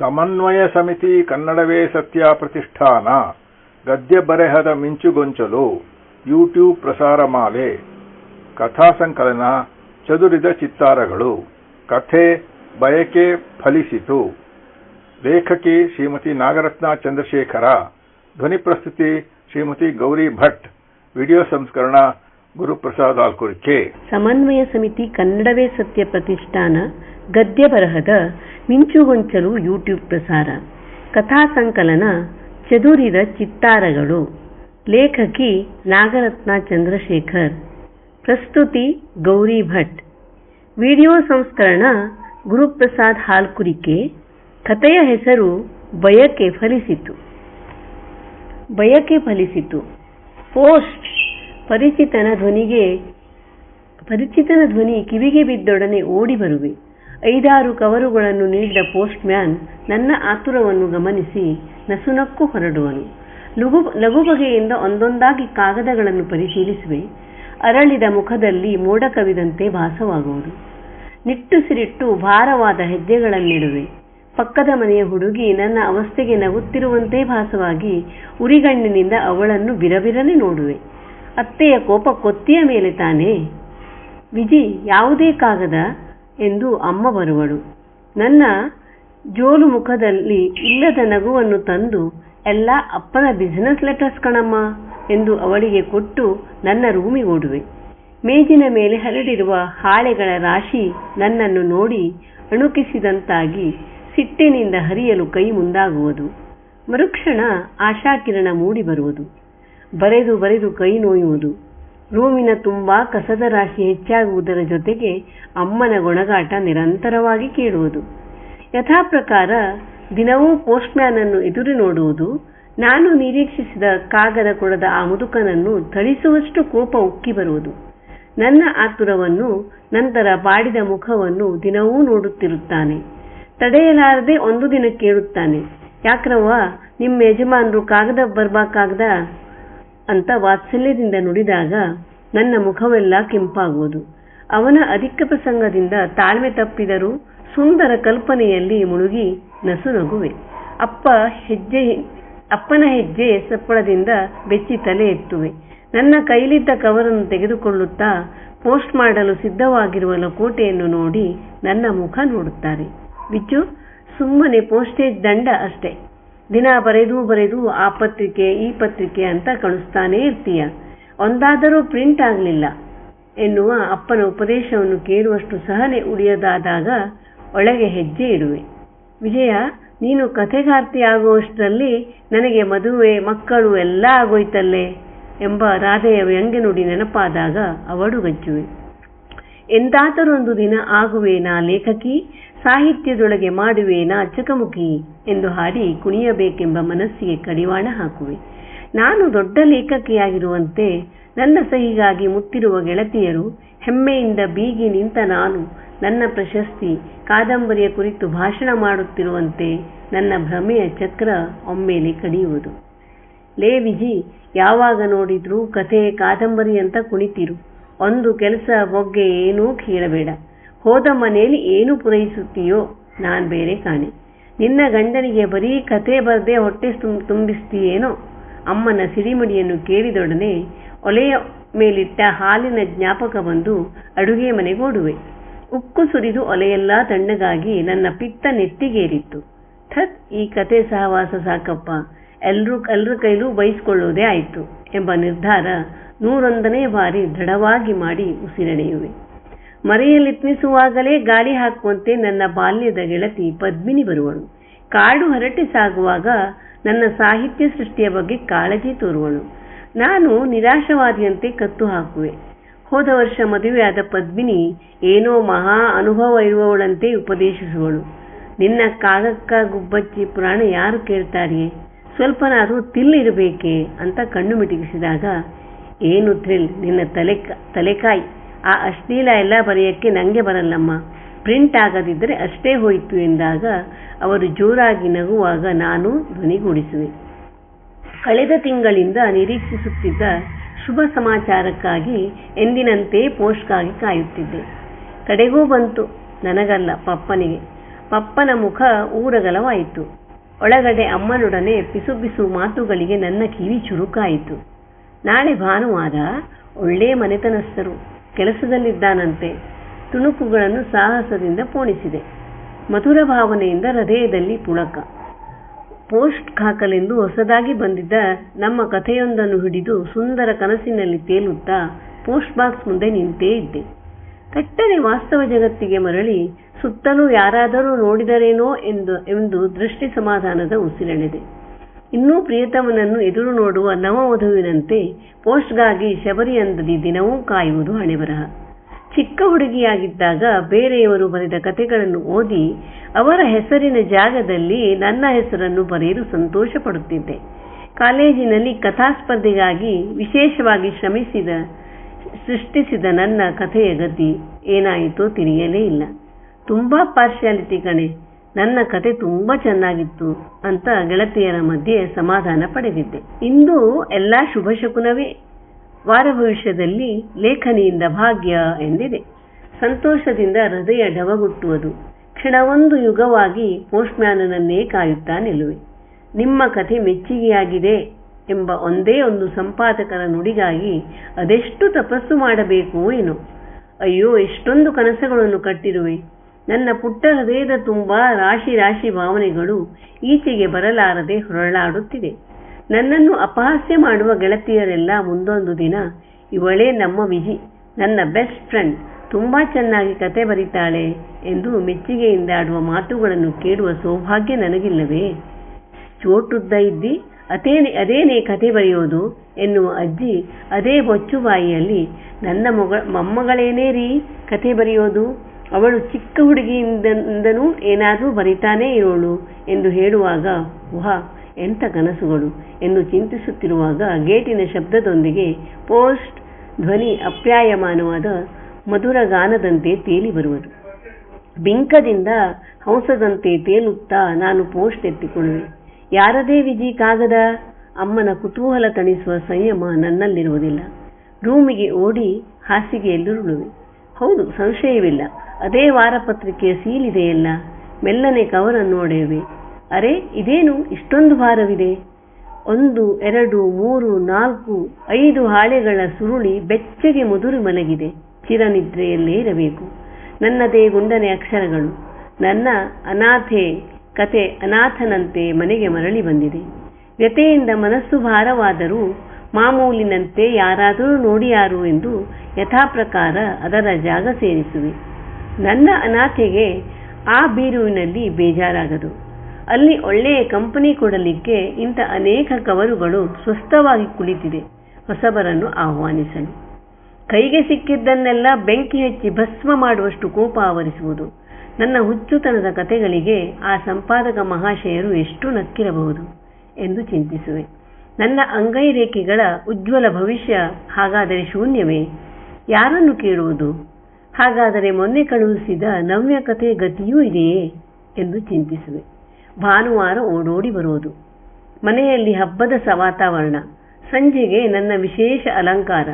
ಸಮನ್ವಯ ಸಮಿತಿ ಕನ್ನಡವೇ ಸತ್ಯ ಪ್ರತಿಷ್ಠಾನ. ಗದ್ಯ ಬರೆಹದ ಮಿಂಚುಗೊಂಚಲು ಯೂಟ್ಯೂಬ್ ಪ್ರಸಾರ ಮಾಲೆ. ಕಥಾ ಸಂಕಲನ ಚದುರಿದ ಚಿತ್ತಾರಗಳು. ಕಥೆ ಬಯಕೆ ಫಲಿಸಿತು. ಲೇಖಕಿ ಶ್ರೀಮತಿ ನಾಗರತ್ನ ಚಂದ್ರಶೇಖರ. ಧ್ವನಿ ಪ್ರಸ್ತುತಿ ಶ್ರೀಮತಿ ಗೌರಿ ಭಟ್. ವಿಡಿಯೋ ಸಂಸ್ಕರಣ ಗುರುಪ್ರಸಾದ್ ಆಲ್ಕುರ್ಕೆ. ಸಮನ್ವಯ ಸಮಿತಿ ಕನ್ನಡವೇ ಸತ್ಯ ಪ್ರತಿಷ್ಠಾನ. ಗದ್ಯ ಬರಹದ ಮಿಂಚುಗೊಂಚಲು ಯೂಟ್ಯೂಬ್ ಪ್ರಸಾರ. ಕಥಾ ಸಂಕಲನ, ಚದುರಿದ ಚಿತ್ತಾರಗಳು. ಲೇಖಕಿ ನಾಗರತ್ನ ಚಂದ್ರಶೇಖರ್. ಪ್ರಸ್ತುತಿ ಗೌರಿ ಭಟ್. ವಿಡಿಯೋ ಸಂಸ್ಕರಣ ಗುರುಪ್ರಸಾದ್ ಹಾಲ್ಕುರಿಕೆ. ಕಥೆಯ ಹೆಸರು ಬಯಕೆ ಫಲಿಸಿತು. ಬಯಕೆ ಫಲಿಸಿತು. ಪೋಸ್ಟ್. ಪರಿಚಿತನ ಧ್ವನಿಗೆ, ಪರಿಚಿತನ ಧ್ವನಿ ಕಿವಿಗೆ ಬಿದ್ದೊಡನೆ ಓಡಿ ಬರುವೆ. ಐದಾರು ಕವರುಗಳನ್ನು ನೀಡಿದ ಪೋಸ್ಟ್ ಮ್ಯಾನ್ ನನ್ನ ಆತುರವನ್ನು ಗಮನಿಸಿ ನಸುನಕ್ಕು ಹೊರಡುವನು. ಲಘು ಬಗೆಯಿಂದ ಒಂದೊಂದಾಗಿ ಕಾಗದಗಳನ್ನು ಪರಿಶೀಲಿಸುವೆ. ಅರಳಿದ ಮುಖದಲ್ಲಿ ಮೋಡ ಕವಿದಂತೆ ಭಾಸವಾಗುವುದು ನಿಟ್ಟುಸಿರಿಟ್ಟು ಭಾರವಾದ ಹೆಜ್ಜೆಗಳನ್ನಿಡುವೆ. ಪಕ್ಕದ ಮನೆಯ ಹುಡುಗಿ ನನ್ನ ಅವಸ್ಥೆಗೆ ನಗುತ್ತಿರುವಂತೆ ಭಾಸವಾಗಿ ಉರಿಗಣ್ಣಿನಿಂದ ಅವಳನ್ನು ಬಿರಬಿರನೆ ನೋಡುವೆ. ಅತ್ತೆಯ ಕೋಪ ಕೊತ್ತಿಯ ಮೇಲೆ ತಾನೇ? ವಿಜಿ, ಯಾವುದೇ ಕಾಗದ? ಎಂದು ಅಮ್ಮ ಬರುವಳು. ನನ್ನ ಜೋಲು ಮುಖದಲ್ಲಿ ಇಲ್ಲದ ನಗುವನ್ನು ತಂದು ಎಲ್ಲ ಅಪ್ಪನ ಬಿಸಿನೆಸ್ ಲೆಟರ್ಸ್ ಕಣಮ್ಮ ಎಂದು ಅವಳಿಗೆ ಕೊಟ್ಟು ನನ್ನ ರೂಮಿಗೋಡುವೆ ಮೇಜಿನ ಮೇಲೆ ಹರಡಿರುವ ಹಾಳೆಗಳ ರಾಶಿ ನನ್ನನ್ನು ನೋಡಿ ಅಣುಕಿಸಿದಂತಾಗಿ ಸಿಟ್ಟಿನಿಂದ ಹರಿಯಲು ಕೈ ಮುಂದಾಗುವುದು. ಮರುಕ್ಷಣ ಆಶಾಕಿರಣ ಮೂಡಿ ಬರುವುದು. ಬರೆದು ಬರೆದು ಕೈ ನೋಯುವುದು. ರೂಮಿನ ತುಂಬಾ ಕಸದ ರಾಶಿ ಹೆಚ್ಚಾಗುವುದರ ಜೊತೆಗೆ ಅಮ್ಮನ ಗೊಣಗಾಟ ನಿರಂತರವಾಗಿ ಕೇಳುವುದು. ಯಥಾಪ್ರಕಾರ ದಿನವೂ ಪೋಸ್ಟ್ಮ್ಯಾನ್ ಅನ್ನು ಎದುರು ನೋಡುವುದು, ನಾನು ನಿರೀಕ್ಷಿಸಿದ ಕಾಗದ ಕೊಡದ ಆ ಮುದುಕನನ್ನು ಥಳಿಸುವಷ್ಟು ಕೋಪ ಉಕ್ಕಿ ಬರುವುದು. ನನ್ನ ಆತುರವನ್ನು, ನಂತರ ಬಾಡಿದ ಮುಖವನ್ನು ದಿನವೂ ನೋಡುತ್ತಿರುತ್ತಾನೆ. ತಡೆಯಲಾರದೆ ಒಂದು ದಿನ ಕೇಳುತ್ತಾನೆ. ಯಾಕ್ರವ್ವ, ನಿಮ್ಮ ಯಜಮಾನರು ಕಾಗದ ಬರ್ಬಾಕಾಗ್ದ ಅಂತ ವಾತ್ಸಲ್ಯದಿಂದ ನುಡಿದಾಗ ನನ್ನ ಮುಖವೆಲ್ಲ ಕೆಂಪಾಗುವುದು. ಅವನ ಅಧಿಕ ಪ್ರಸಂಗದಿಂದ ತಾಳ್ಮೆ ತಪ್ಪಿದರೂ ಸುಂದರ ಕಲ್ಪನೆಯಲ್ಲಿ ಮುಳುಗಿ ನಸು ನಗುವೆ. ಅಪ್ಪ ಹೆಜ್ಜೆ, ಅಪ್ಪನ ಹೆಜ್ಜೆ ಸಪ್ಪಳದಿಂದ ಬೆಚ್ಚಿ ತಲೆ ಎತ್ತುವೆ. ನನ್ನ ಕೈಲಿದ್ದ ಕವರನ್ನು ತೆಗೆದುಕೊಳ್ಳುತ್ತಾ ಪೋಸ್ಟ್ ಮಾಡಲು ಸಿದ್ಧವಾಗಿರುವ ಲಕೋಟೆಯನ್ನು ನೋಡಿ ನನ್ನ ಮುಖ ನೋಡುತ್ತಾರೆ. ಬಿಚ್ಚು, ಸುಮ್ಮನೆ ಪೋಸ್ಟೇಜ್ ದಂಡ ಅಷ್ಟೇ. ದಿನ ಬರೆದು ಬರೆದು ಆ ಪತ್ರಿಕೆ, ಈ ಪತ್ರಿಕೆ ಅಂತ ಕಳಿಸ್ತಾನೇ ಇರ್ತೀಯ. ಒಂದಾದರೂ ಪ್ರಿಂಟ್ ಆಗಲಿಲ್ಲ ಎನ್ನುವ ಅಪ್ಪನ ಉಪದೇಶವನ್ನು ಕೇಳುವಷ್ಟು ಸಹನೆ ಉಳಿಯದಾದಾಗ ಒಳಗೆ ಹೆಜ್ಜೆ ಇಡುವೆ. ವಿಜಯ, ನೀನು ಕಥೆಗಾರ್ತಿ ಆಗುವಷ್ಟರಲ್ಲಿ ನನಗೆ ಮದುವೆ, ಮಕ್ಕಳು ಎಲ್ಲ ಆಗೋಯ್ತಲ್ಲೇ ಎಂಬ ರಾಧೆಯ ವ್ಯಂಗ್ಯ ನುಡಿ ನೆನಪಾದಾಗ ಅವಡುಗಚ್ಚುವೆ ಎಂದಾದರೊಂದು ದಿನ ಆಗುವೇನಾ ಲೇಖಕಿ? ಸಾಹಿತ್ಯದೊಳಗೆ ಮಾಡುವೇನಾ ಚಕಮುಕಿ? ಎಂದು ಹಾಡಿ ಕುಣಿಯಬೇಕೆಂಬ ಮನಸ್ಸಿಗೆ ಕಡಿವಾಣ ಹಾಕುವೆ. ನಾನು ದೊಡ್ಡ ಲೇಖಕಿಯಾಗಿರುವಂತೆ ನನ್ನ ಸಹಿಗಾಗಿ ಮುತ್ತಿರುವ ಗೆಳತಿಯರು ಹೆಮ್ಮೆಯಿಂದ ಬೀಗಿ ನಿಂತ ನಾನು ನನ್ನ ಪ್ರಶಸ್ತಿ, ಕಾದಂಬರಿಯ ಕುರಿತು ಭಾಷಣ ಮಾಡುತ್ತಿರುವಂತೆ ನನ್ನ ಭ್ರಮೆಯ ಚಕ್ರ ಒಮ್ಮೆಲೆ ಕಡಿಯುವುದು. ಲೇ ವಿಜಿ, ಯಾವಾಗ ನೋಡಿದ್ರೂ ಕಥೆ, ಕಾದಂಬರಿ ಅಂತ ಕುಣಿತಿರು. ಒಂದು ಕೆಲಸ ಬಗ್ಗೆ ಏನೂ ಕೇಳಬೇಡ. ಹೋದ ಮನೆಯಲ್ಲಿ ಏನು ಪೂರೈಸುತ್ತೀಯೋ ನಾನು ಬೇರೆ ಕಾಣೆ. ನಿನ್ನ ಗಂಡನಿಗೆ ಬರೀ ಕತೆ ಬರದೆ ಹೊಟ್ಟೆ ತುಂಬಿಸ್ತೀಯೇನೋ? ಅಮ್ಮನ ಸಿಡಿಮಿಡಿಯನ್ನು ಕೇಳಿದೊಡನೆ ಒಲೆಯ ಮೇಲಿಟ್ಟ ಹಾಲಿನ ಜ್ಞಾಪಕ ಬಂದು ಅಡುಗೆ ಮನೆಗೋಡುವೆ ಉಕ್ಕು ಸುರಿದು ಒಲೆಯೆಲ್ಲ ತಣ್ಣಗಾಗಿ ನನ್ನ ಪಿತ್ತ ನೆತ್ತಿಗೇರಿತ್ತು. ಥತ್, ಈ ಕತೆ ಸಹವಾಸ ಸಾಕಪ್ಪ. ಎಲ್ರೂ ಎಲ್ಲರ ಕೈಲೂ ಬೈಸ್ಕೊಳ್ಳೋದೇ ಆಯಿತು ಎಂಬ ನಿರ್ಧಾರ ನೂರೊಂದನೇ ಬಾರಿ ದೃಢವಾಗಿ ಮಾಡಿ ಉಸಿರೆಳೆಯುವೆ. ಮರೆಯಲಿತ್ನಿಸುವಾಗಲೇ ಗಾಳಿ ಹಾಕುವಂತೆ ನನ್ನ ಬಾಲ್ಯದ ಗೆಳತಿ ಪದ್ಮಿನಿ ಬರುವಳು. ಕಾಡು ಹರಟೆ ಸಾಗುವಾಗ ನನ್ನ ಸಾಹಿತ್ಯ ಸೃಷ್ಟಿಯ ಬಗ್ಗೆ ಕಾಳಜಿ ತೋರುವಳು. ನಾನು ನಿರಾಶವಾದಿಯಂತೆ ಕತ್ತು ಹಾಕುವೆ. ಹೋದ ವರ್ಷ ಮದುವೆಯಾದ ಪದ್ಮಿನಿ ಏನೋ ಮಹಾ ಅನುಭವ ಇರುವವಳಂತೆ ಉಪದೇಶಿಸುವಳು. ನಿನ್ನ ಕಾಗಕ್ಕ ಗುಬ್ಬಚ್ಚಿ ಪುರಾಣ ಯಾರು ಕೇಳ್ತಾರಿಯೇ? ಸ್ವಲ್ಪನಾದರೂ ತಿಲ್ಲಿರಬೇಕೆ ಅಂತ ಕಣ್ಣು ಮಿಟುಕಿಸಿದಾಗ, ಏನು ಥ್ರಿಲ್? ನಿನ್ನ ತಲೆ ತಲೆಕಾಯಿ. ಆ ಅಶ್ಲೀಲ ಎಲ್ಲ ಬರೆಯೋಕ್ಕೆ ನನಗೆ ಬರಲ್ಲಮ್ಮ. ಪ್ರಿಂಟ್ ಆಗದಿದ್ದರೆ ಅಷ್ಟೇ ಹೋಯಿತು ಎಂದಾಗ ಅವರು ಜೋರಾಗಿ ನಗುವಾಗ ನಾನು ಧ್ವನಿಗೂಡಿಸುವೆ ಕಳೆದ ತಿಂಗಳಿಂದ ನಿರೀಕ್ಷಿಸುತ್ತಿದ್ದ ಶುಭ ಸಮಾಚಾರಕ್ಕಾಗಿ ಎಂದಿನಂತೆ ಪೋಸ್ಟ್ಗಾಗಿ ಕಾಯುತ್ತಿದ್ದೆ. ಕಡೆಗೂ ಬಂತು, ನನಗಲ್ಲ ಪಪ್ಪನಿಗೆ. ಪಪ್ಪನ ಮುಖ ಊರಗಲವಾಯಿತು. ಒಳಗಡೆ ಅಮ್ಮನೊಡನೆ ಪಿಸುಪಿಸು ಪಿಸು ಮಾತುಗಳಿಗೆ ನನ್ನ ಕಿವಿ ಚುರುಕಾಯಿತು. ನಾಳೆ ಭಾನುವಾರ ಒಳ್ಳೆ ಮನೆತನಸ್ಥರು ಕೆಲಸದಲ್ಲಿದ್ದಾನಂತೆ. ತುಣುಕುಗಳನ್ನು ಸಾಹಸದಿಂದ ಪೋಣಿಸಿದೆ. ಮಧುರ ಭಾವನೆಯಿಂದ ಹೃದಯದಲ್ಲಿ ಪುಳಕ. ಪೋಸ್ಟ್ ಹಾಕಲೆಂದು ಹೊಸದಾಗಿ ಬಂದಿದ್ದ ನಮ್ಮ ಕಥೆಯೊಂದನ್ನು ಹಿಡಿದು ಸುಂದರ ಕನಸಿನಲ್ಲಿ ತೇಲುತ್ತಾ ಪೋಸ್ಟ್ ಬಾಕ್ಸ್ ಮುಂದೆ ನಿಂತೇ ಇದ್ದೆ. ತಟ್ಟನೆ ವಾಸ್ತವ ಜಗತ್ತಿಗೆ ಮರಳಿ ಸುತ್ತಲೂ ಯಾರಾದರೂ ನೋಡಿದರೇನೋ ಎಂದು ಎಂದು ದೃಷ್ಟಿ ಸಮಾಧಾನದ ಉಸಿರೆಳೆದೆ. ಇನ್ನೂ ಪ್ರಿಯತಮನನ್ನು ಎದುರು ನೋಡುವ ನವವಧುವಿನಂತೆ ಪೋಸ್ಟ್ಗಾಗಿ ಶಬರಿಯಂದದಿ ದಿನವೂ ಕಾಯುವುದು ಹಣೆಬರಹ. ಚಿಕ್ಕ ಹುಡುಗಿಯಾಗಿದ್ದಾಗ ಬೇರೆಯವರು ಬರೆದ ಕಥೆಗಳನ್ನು ಓದಿ ಅವರ ಹೆಸರಿನ ಜಾಗದಲ್ಲಿ ನನ್ನ ಹೆಸರನ್ನು ಬರೆಯಲು ಸಂತೋಷ ಪಡುತ್ತಿದ್ದೆ ಕಾಲೇಜಿನಲ್ಲಿ ಕಥಾಸ್ಪರ್ಧೆಗಾಗಿ ವಿಶೇಷವಾಗಿ ಶ್ರಮಿಸಿದ ಸೃಷ್ಟಿಸಿದ ನನ್ನ ಕಥೆಯ ಗತಿ ಏನಾಯಿತೋ ತಿಳಿಯಲೇ ಇಲ್ಲ. ತುಂಬಾ ಪಾರ್ಶಿಯಾಲಿಟಿ ಕಣೆ, ನನ್ನ ಕತೆ ತುಂಬ ಚೆನ್ನಾಗಿತ್ತು ಅಂತ ಗೆಳತಿಯರ ಮಧ್ಯೆ ಸಮಾಧಾನ ಪಡೆದಿದ್ದೆ. ಇಂದು ಎಲ್ಲ ಶುಭ ಶಕುನವೇ. ವಾರ ಭವಿಷ್ಯದಲ್ಲಿ ಲೇಖನಿಯಿಂದ ಭಾಗ್ಯ ಎಂದಿದೆ. ಸಂತೋಷದಿಂದ ಹೃದಯ ಡವಗುಟ್ಟುವುದು. ಕ್ಷಣವೊಂದು ಯುಗವಾಗಿ ಪೋಸ್ಟ್ಮ್ಯಾನನನ್ನೇ ಕಾಯುತ್ತಾ ನಿಲ್ಲುವೆ. ನಿಮ್ಮ ಕಥೆ ಮೆಚ್ಚುಗೆಯಾಗಿದೆ. ಎಂಬ ಒಂದೇ ಒಂದು ಸಂಪಾದಕರ ನುಡಿಗಾಗಿ ಅದೆಷ್ಟು ತಪಸ್ಸು ಮಾಡಬೇಕು ಏನು ಅಯ್ಯೋ, ಎಷ್ಟೊಂದು ಕನಸುಗಳನ್ನು ಕಟ್ಟಿರುವೆ. ನನ್ನ ಪುಟ್ಟ ಹೃದಯದ ತುಂಬ ರಾಶಿ ರಾಶಿ ಭಾವನೆಗಳು ಈಚೆಗೆ ಬರಲಾರದೆ ಹೊರಳಾಡುತ್ತಿದೆ. ನನ್ನನ್ನು ಅಪಹಾಸ್ಯ ಮಾಡುವ ಗೆಳತಿಯರೆಲ್ಲ ಮುಂದೊಂದು ದಿನ, ಇವಳೇ ನಮ್ಮ ವಿಜಿ, ನನ್ನ ಬೆಸ್ಟ್ ಫ್ರೆಂಡ್ ತುಂಬಾ ಚೆನ್ನಾಗಿ ಕತೆ ಬರೀತಾಳೆ ಎಂದು ಮೆಚ್ಚುಗೆಯಿಂದ ಆಡುವ ಮಾತುಗಳನ್ನು ಕೇಳುವ ಸೌಭಾಗ್ಯ ನನಗಿಲ್ಲವೇ. ಚೋಟುದ್ದ ಇದ್ದಿ ಅದೇನೆ ಅದೇನೇ ಕತೆ ಬರೆಯೋದು ಎನ್ನುವ ಅಜ್ಜಿ ಅದೇ ಬೊಚ್ಚುಬಾಯಿಯಲ್ಲಿ ನನ್ನ ಮೊಗ ಮೊಮ್ಮಗಳೇನೇ ರೀ ಕತೆ ಬರೆಯೋದು? ಅವಳು ಚಿಕ್ಕ ಹುಡುಗಿಯಿಂದನೂ ಏನಾದರೂ ಬರಿತಾನೇ ಇರೋಳು ಎಂದು ಹೇಳುವಾಗ ವಾ ಎಂಥ ಕನಸುಗಳು? ಎಂದು ಚಿಂತಿಸುತ್ತಿರುವಾಗ ಗೇಟಿನ ಶಬ್ದದೊಂದಿಗೆ ಪೋಸ್ಟ್ ಧ್ವನಿ ಅಪ್ಯಾಯಮಾನವಾದ ಮಧುರ ಗಾನದಂತೆ ತೇಲಿ ಬರುವುದು. ಬಿಂಕದಿಂದ ಹಂಸದಂತೆ ತೇಲುತ್ತಾ ನಾನು ಪೋಸ್ಟ್ ಎತ್ತಿಕೊಳ್ಳುವೆ. ಯಾರದೇ ವಿಜಿ ಕಾಗದ ಅಮ್ಮನ ಕುತೂಹಲ ತಣಿಸುವ ಸಂಯಮ ನನ್ನಲ್ಲಿರುವುದಿಲ್ಲ. ರೂಮಿಗೆ ಓಡಿ ಹಾಸಿಗೆಯಲ್ಲಿರುಳುವೆ ಹೌದು, ಸಂಶಯವಿಲ್ಲ. ಅದೇ ವಾರಪತ್ರಿಕೆಯ ಸೀಲಿದೆಯಲ್ಲ, ಮೆಲ್ಲನೆ ಕವರನ್ನು ಒಡೆಯುವೆ. ಅರೆ, ಇದೇನು ಇಷ್ಟೊಂದು ಭಾರವಿದೆ? ಒಂದು, ಎರಡು, ಮೂರು, ನಾಲ್ಕು, ಐದು ಹಾಳೆಗಳ ಸುರುಳಿ ಬೆಚ್ಚಗೆ ಮುದುರಿ ಮಲಗಿದೆ. ಚಿರನಿದ್ರೆಯಲ್ಲೇ ಇರಬೇಕು. ನನ್ನದೇ ಗುಂಡನೆ ಅಕ್ಷರಗಳು. ನನ್ನ ಅನಾಥೆ ಕತೆ ಅನಾಥನಂತೆ ಮನೆಗೆ ಮರಳಿ ಬಂದಿದೆ. ವ್ಯತೆಯಿಂದ ಮನಸ್ಸು ಭಾರವಾದರೂ ಮಾಮೂಲಿನಂತೆ ಯಾರಾದರೂ ನೋಡಿಯಾರು ಎಂದು ಯಥಾಪ್ರಕಾರ ಅದರ ಜಾಗ ಸೇರಿಸುವೆ. ನನ್ನ ಅನಾಥೆಗೆ ಆ ಬೀರುವಿನಲ್ಲಿ ಬೇಜಾರಾಗದು. ಅಲ್ಲಿ ಒಳ್ಳೆಯ ಕಂಪನಿ ಕೊಡಲಿಕ್ಕೆ ಇಂಥ ಅನೇಕ ಕವರುಗಳು ಸ್ವಸ್ಥವಾಗಿ ಕುಳಿತಿದೆ. ಹೊಸಬರನ್ನು ಆಹ್ವಾನಿಸಲು. ಕೈಗೆ ಸಿಕ್ಕಿದ್ದನ್ನೆಲ್ಲ ಬೆಂಕಿ ಹಚ್ಚಿ ಭಸ್ಮ ಮಾಡುವಷ್ಟು ಕೋಪ ಆವರಿಸುವುದು. ನನ್ನ ಹುಚ್ಚುತನದ ಕತೆಗಳಿಗೆ ಆ ಸಂಪಾದಕ ಮಹಾಶಯರು ಎಷ್ಟು ನಕ್ಕಿರಬಹುದು ಎಂದು ಚಿಂತಿಸುವೆ. ನನ್ನ ಅಂಗೈ ರೇಖೆಗಳ ಉಜ್ವಲ ಭವಿಷ್ಯ ಹಾಗಾದರೆ ಶೂನ್ಯವೇ? ಯಾರನ್ನು ಕೇಳುವುದು? ಹಾಗಾದರೆ ಮೊನ್ನೆ ಕಳುಹಿಸಿದ ನವ್ಯ ಕಥೆ ಗತಿಯೂ ಇದೆಯೇ ಎಂದು ಚಿಂತಿಸುವೆ. ಭಾನುವಾರ ಓಡೋಡಿ ಬರುವುದು ಮನೆಯಲ್ಲಿ ಹಬ್ಬದ ವಾತಾವರಣ. ಸಂಜೆಗೆ ನನ್ನ ವಿಶೇಷ ಅಲಂಕಾರ.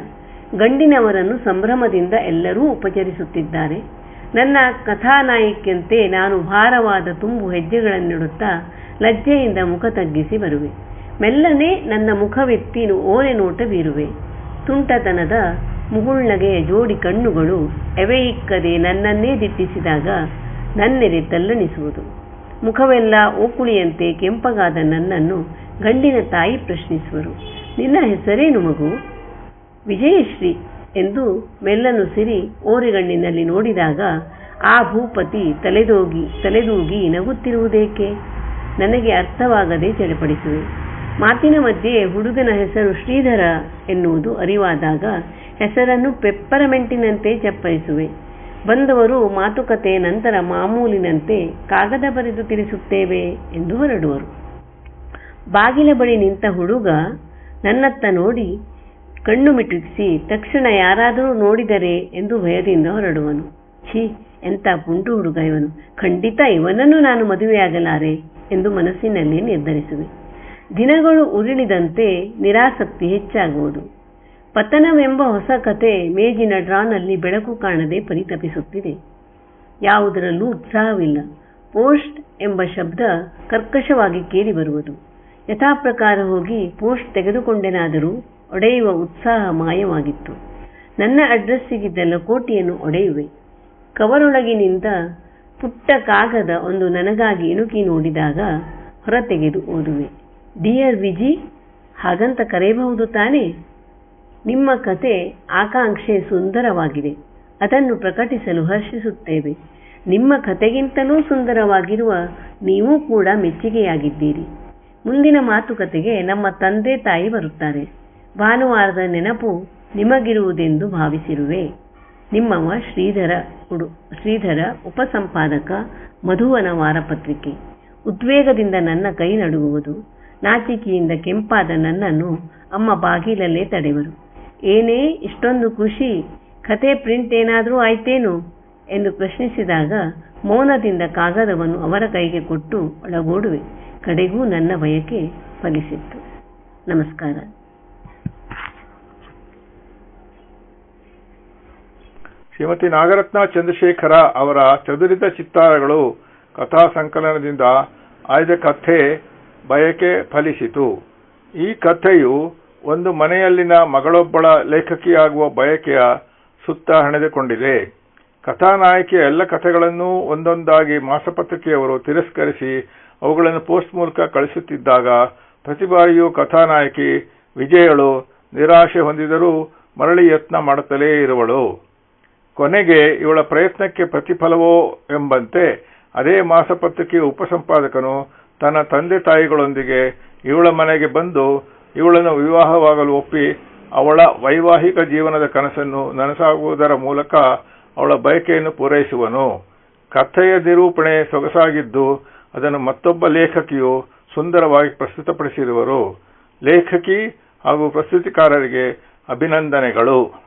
ಗಂಡಿನವರನ್ನು ಸಂಭ್ರಮದಿಂದ ಎಲ್ಲರೂ ಉಪಚರಿಸುತ್ತಿದ್ದಾರೆ. ನನ್ನ ಕಥಾನಾಯಕಿಯಂತೆ ನಾನು ಭಾರವಾದ ತುಂಬು ಹೆಜ್ಜೆಗಳನ್ನಿಡುತ್ತಾ ಲಜ್ಜೆಯಿಂದ ಮುಖ ತಗ್ಗಿಸಿ ಬರುವೆ. ಮೆಲ್ಲನೆ ನನ್ನ ಮುಖವೆತ್ತಿ ಓನೆ ನೋಟ ಬೀರುವೆ. ತುಂಟತನದ ಮುಗುಳ್ನಗೆಯ ಜೋಡಿ ಕಣ್ಣುಗಳು ಎವೆಯಿಕ್ಕದೆ ನನ್ನನ್ನೇ ದಿಟ್ಟಿಸಿದಾಗ ನನ್ನೆದೆ ತಲ್ಲಣಿಸುವುದು. ಮುಖವೆಲ್ಲ ಓಕುಳಿಯಂತೆ ಕೆಂಪಗಾದ ನನ್ನನ್ನು ಗಂಡಿನ ತಾಯಿ ಪ್ರಶ್ನಿಸುವರು. ನಿನ್ನ ಹೆಸರೇನು ಮಗು? ವಿಜಯಶ್ರೀ. ಎಂದು ಮೆಲ್ಲನುಸಿರಿ ಓರಿಗಣ್ಣಿನಲ್ಲಿ ನೋಡಿದಾಗ ಆ ಭೂಪತಿ ತಲೆದೋಗಿ ತಲೆದೂಗಿ ನಗುತ್ತಿರುವುದೇಕೆ? ನನಗೆ ಅರ್ಥವಾಗದೆ ಚಡಪಡಿಸುವೆ. ಮಾತಿನ ಮಧ್ಯೆ ಹುಡುಗನ ಹೆಸರು ಶ್ರೀಧರ ಎನ್ನುವುದು ಅರಿವಾದಾಗ ಹೆಸರನ್ನು ಪೆಪ್ಪರಮೆಂಟಿನಂತೆ ಚಪ್ಪರಿಸುವೆ. ಬಂದವರು ಮಾತುಕತೆ ನಂತರ ಮಾಮೂಲಿನಂತೆ ಕಾಗದ ಬರೆದು ತಿಳಿಸುತ್ತೇವೆ ಎಂದು ಹೊರಡುವರು. ಬಾಗಿಲ ಬಳಿ ನಿಂತ ಹುಡುಗ ನನ್ನತ್ತ ನೋಡಿ ಕಣ್ಣು ಮಿಟುಕಿಸಿ ತಕ್ಷಣ ಯಾರಾದರೂ ನೋಡಿದರೆ ಎಂದು ಭಯದಿಂದ ಹೊರಡುವನು. ಛೀ, ಎಂಥ ಪುಂಟು ಹುಡುಗ ಇವನು. ಖಂಡಿತ ಇವನನ್ನು ನಾನು ಮದುವೆಯಾಗಲಾರೆ ಎಂದು ಮನಸ್ಸಿನಲ್ಲಿ ನಿರ್ಧರಿಸುವೆ. ದಿನಗಳು ಉರುಳಿದಂತೆ ನಿರಾಸಕ್ತಿ ಹೆಚ್ಚಾಗುವುದು. ಪತನವೆಂಬ ಹೊಸ ಕತೆ ಮೇಜಿನ ಡ್ರಾನಲ್ಲಿ ಬೆಳಕು ಕಾಣದೆ ಪರಿತಪಿಸುತ್ತಿದೆ. ಯಾವುದರಲ್ಲೂ ಉತ್ಸಾಹವಿಲ್ಲ. ಪೋಸ್ಟ್ ಎಂಬ ಶಬ್ದ ಕರ್ಕಶವಾಗಿ ಕೇಳಿಬರುವುದು. ಯಥಾಪ್ರಕಾರ ಹೋಗಿ ಪೋಸ್ಟ್ ತೆಗೆದುಕೊಂಡೆನಾದರೂ ಒಡೆಯುವ ಉತ್ಸಾಹ ಮಾಯವಾಗಿತ್ತು. ನನ್ನ ಅಡ್ರೆಸ್ಸಿಗಿದ್ದ ಲಕೋಟಿಯನ್ನು ಒಡೆಯುವೆ. ಕವರೊಳಗಿನಿಂದ ಪುಟ್ಟ ಕಾಗದ ಒಂದು ನನಗಾಗಿ ಇಣುಕಿ ನೋಡಿದಾಗ ಹೊರತೆಗೆದು ಓದುವೆ. ಡಿಯರ್ ವಿಜಿ ಹಾಗಂತ ಕರೆಯಬಹುದು ತಾನೇ? ನಿಮ್ಮ ಕತೆ ಆಕಾಂಕ್ಷೆ ಸುಂದರವಾಗಿದೆ. ಅದನ್ನು ಪ್ರಕಟಿಸಲು ಹರ್ಷಿಸುತ್ತೇವೆ. ನಿಮ್ಮ ಕತೆಗಿಂತಲೂ ಸುಂದರವಾಗಿರುವ ನೀವು ಕೂಡ ಮೆಚ್ಚುಗೆಯಾಗಿದ್ದೀರಿ. ಮುಂದಿನ ಮಾತುಕತೆಗೆ ನಮ್ಮ ತಂದೆ ತಾಯಿ ಬರುತ್ತಾರೆ. ಭಾನುವಾರದ ನೆನಪು ನಿಮಗಿರುವುದೆಂದು ಭಾವಿಸಿರುವೆ. ನಿಮ್ಮವ ಶ್ರೀಧರ ಉಡು, ಶ್ರೀಧರ ಉಪಸಂಪಾದಕ ಮಧುವನ ವಾರಪತ್ರಿಕೆ. ಉದ್ವೇಗದಿಂದ ನನ್ನ ಕೈ ನಡುಗುವುದು. ನಾಚಿಕೆಯಿಂದ ಕೆಂಪಾದ ನನ್ನನ್ನು ಅಮ್ಮ ಬಾಗಿಲಲ್ಲೇ ತಡೆವರು. ಏನೇ ಇಷ್ಟೊಂದು ಖುಷಿ, ಕತೆ ಪ್ರಿಂಟ್ ಏನಾದರೂ ಆಯ್ತೇನು? ಎಂದು ಪ್ರಶ್ನಿಸಿದಾಗ ಮೌನದಿಂದ ಕಾಗದವನ್ನು ಅವರ ಕೈಗೆ ಕೊಟ್ಟು ಒಳಗೂಡುವೆ ಕಡೆಗೂ ನನ್ನ ಬಯಕೆ ಫಲಿಸಿತ್ತು. ನಮಸ್ಕಾರ. ಶ್ರೀಮತಿ ನಾಗರತ್ನ ಚಂದ್ರಶೇಖರ ಅವರ ಚದುರಿದ ಚಿತ್ತಾರಗಳು ಕಥಾ ಸಂಕಲನದಿಂದ ಆಯ್ದ ಕಥೆ ಬಯಕೆ ಫಲಿಸಿತು. ಈ ಕಥೆಯು ಒಂದು ಮನೆಯಲ್ಲಿನ ಮಗಳೊಬ್ಬಳ ಲೇಖಕಿಯಾಗುವ ಬಯಕೆಯ ಸುತ್ತ ಹಣೆದುಕೊಂಡಿದೆ. ಕಥಾನಾಯಕಿಯ ಎಲ್ಲ ಕಥೆಗಳನ್ನೂ ಒಂದೊಂದಾಗಿ ಮಾಸಪತ್ರಿಕೆಯವರು ತಿರಸ್ಕರಿಸಿ ಅವುಗಳನ್ನು ಪೋಸ್ಟ್ ಮೂಲಕ ಕಳಿಸುತ್ತಿದ್ದಾಗ ಪ್ರತಿ ಬಾರಿಯೂ ಕಥಾನಾಯಕಿ ವಿಜಯಳು ನಿರಾಶೆ ಹೊಂದಿದರೂ ಮರಳಿ ಯತ್ನ ಮಾಡುತ್ತಲೇ ಇರುವಳು. ಕೊನೆಗೆ ಇವಳ ಪ್ರಯತ್ನಕ್ಕೆ ಪ್ರತಿಫಲವೋ ಎಂಬಂತೆ ಅದೇ ಮಾಸಪತ್ರಿಕೆಯ ಉಪಸಂಪಾದಕನು ತನ್ನ ತಂದೆ ತಾಯಿಗಳೊಂದಿಗೆ ಇವಳ ಮನೆಗೆ ಬಂದು ಇವಳನ್ನು ವಿವಾಹವಾಗಲು ಒಪ್ಪಿ ಅವಳ ವೈವಾಹಿಕ ಜೀವನದ ಕನಸನ್ನು ನನಸಾಗುವುದರ ಮೂಲಕ ಅವಳ ಬಯಕೆಯನ್ನು ಪೂರೈಸುವನು. ಕಥೆಯ ನಿರೂಪಣೆ ಸೊಗಸಾಗಿದ್ದು ಅದನ್ನು ಮತ್ತೊಬ್ಬ ಲೇಖಕಿಯು ಸುಂದರವಾಗಿ ಪ್ರಸ್ತುತಪಡಿಸಿರುವರು ಲೇಖಕಿ ಹಾಗೂ ಪ್ರಸ್ತುತಿಕಾರರಿಗೆ ಅಭಿನಂದನೆಗಳು.